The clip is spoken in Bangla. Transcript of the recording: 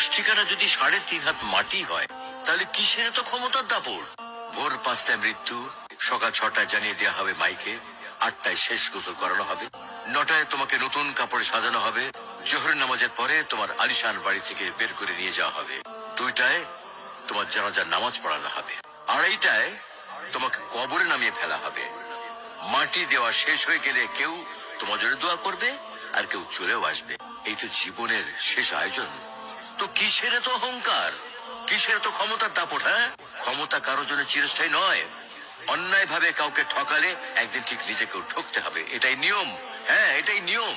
শেষ ঠিকানা যদি সাড়ে তিন হাত মাটি হয়, তাহলে কিসের তো ক্ষমতার দাপড় ভোর পাঁচটায় মৃত্যু, সকাল ছটায় জানিয়ে দেওয়া হবে মাইকে, আটটায় শেষ গোসল করানো হবে, নটায় তোমাকে নতুন কাপড়ে সাজানো হবে, জোহরের নামাজের পরে তোমার আলিশান বাড়ি থেকে বের করে নিয়ে যাওয়া হবে। দুইটায় তোমার জানাজার নামাজ পড়ানো হবে। আড়াইটায় তোমাকে কবরে নামিয়ে ফেলা হবে। মাটি দেওয়া শেষ হয়ে গেলে কেউ তোমার জন্য দোয়া করবে আর কেউ চলেও আসবে। এই তো জীবনের শেষ আয়োজন। তো কিসের এত অহংকার? কিসের তো ক্ষমতার দাপট হ্যাঁ? ক্ষমতা কারোর জন্য চিরস্থায়ী নয়। অন্যায় ভাবে কাউকে ঠকালে একদিন ঠিক নিজেকেও ঠকতে হবে। এটাই নিয়ম হ্যাঁ? এটাই নিয়ম।